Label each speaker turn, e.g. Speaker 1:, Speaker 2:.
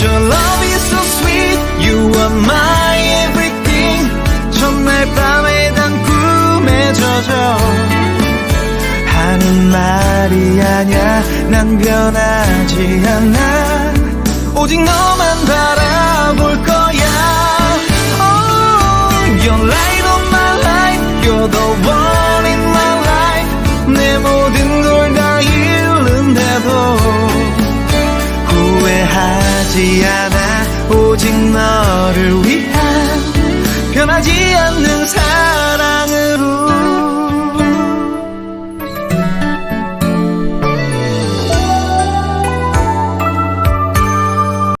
Speaker 1: Cause your love is so sweet You are my everything 전날 밤에 단 꿈에 젖어 하는 말이 아냐 난 변하지 않아 오직 너만 바라볼 거야 oh, You're light of my life You're the one 변하지 않는 사랑으로